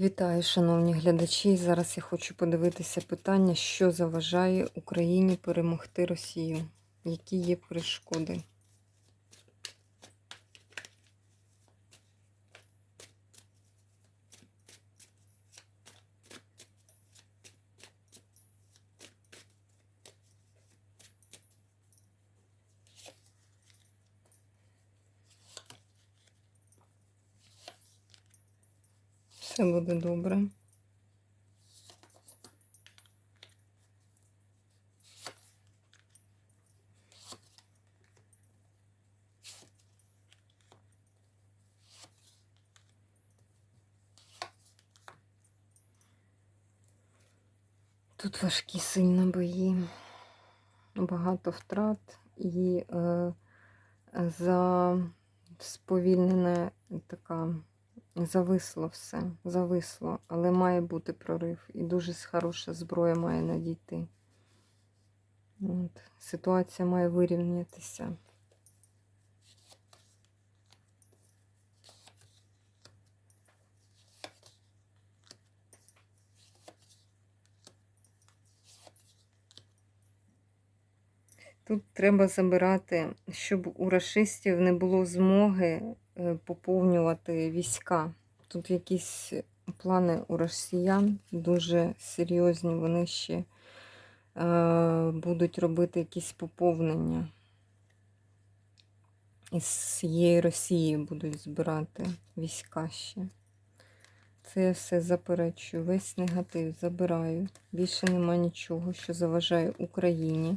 Вітаю, шановні глядачі. Зараз я хочу подивитися питання, що заважає Україні перемогти Росію. Які є перешкоди? Все буде добре. Тут важкі сильно бої, багато втрат і е, за сповільнена така зависло все, зависло, але має бути прорив. І дуже хороша зброя має надійти. От. Ситуація має вирівнятися. Тут треба забирати, щоб у расистів не було змоги е, поповнювати війська. Тут якісь плани у росіян дуже серйозні, вони ще е, будуть робити якісь поповнення. Із цієї Росії будуть збирати війська ще. Це я все заперечую. Весь негатив забираю. Більше нема нічого, що заважає Україні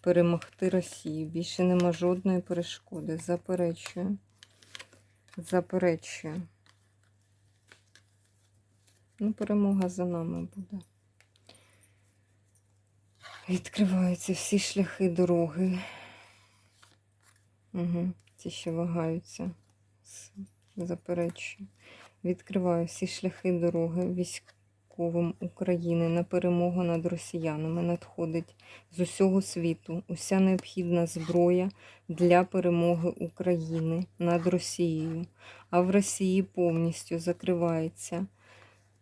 перемогти Росію. Більше нема жодної перешкоди. Заперечую. Заперечую. Ну, перемога за нами буде. Відкриваються всі шляхи дороги. Угу. Ті, що вагаються. Заперечую. Відкриваю всі шляхи дороги військовим України на перемогу над росіянами. Надходить з усього світу уся необхідна зброя для перемоги України над Росією. А в Росії повністю закривається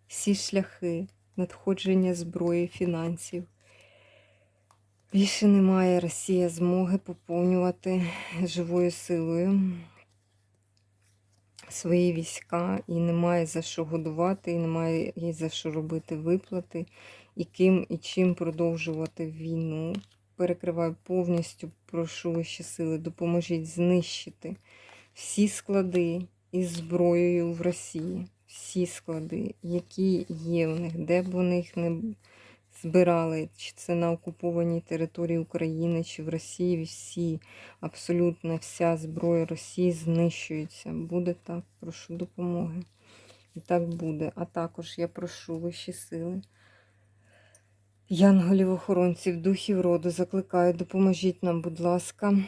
всі шляхи надходження зброї, фінансів. Більше немає Росія змоги поповнювати живою силою свої війська, і немає за що годувати, і немає і за що робити виплати, і ким і чим продовжувати війну. Перекриваю повністю, прошу вищі сили, допоможіть знищити всі склади із зброєю в Росії всі склади, які є в них, де б вони їх не збирали, чи це на окупованій території України, чи в Росії, всі, абсолютно вся зброя Росії знищується. Буде так, прошу допомоги. І так буде. А також я прошу вищі сили. Янголів-охоронців, духів роду, закликаю, допоможіть нам, будь ласка,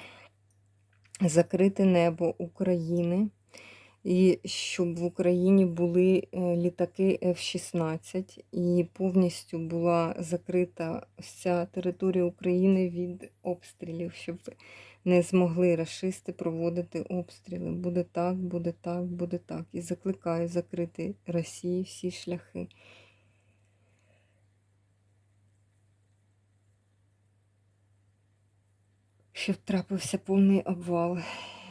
закрити небо України і щоб в Україні були е, літаки F-16, і повністю була закрита вся територія України від обстрілів, щоб не змогли расисти проводити обстріли. Буде так, буде так, буде так. І закликаю закрити Росії всі шляхи. Щоб трапився повний обвал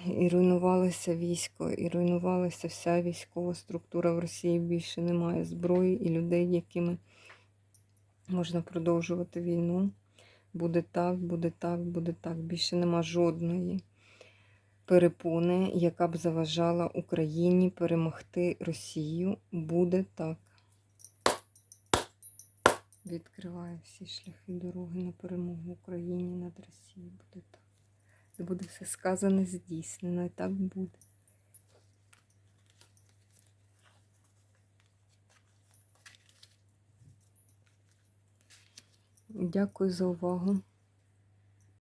і руйнувалося військо, і руйнувалася вся військова структура в Росії. Більше немає зброї і людей, якими можна продовжувати війну. Буде так, буде так, буде так. Більше нема жодної перепони, яка б заважала Україні перемогти Росію. Буде так. Відкриваю всі шляхи дороги на перемогу Україні над Росією. Буде так. Буде все сказане, здійснено, і так буде. Дякую за увагу.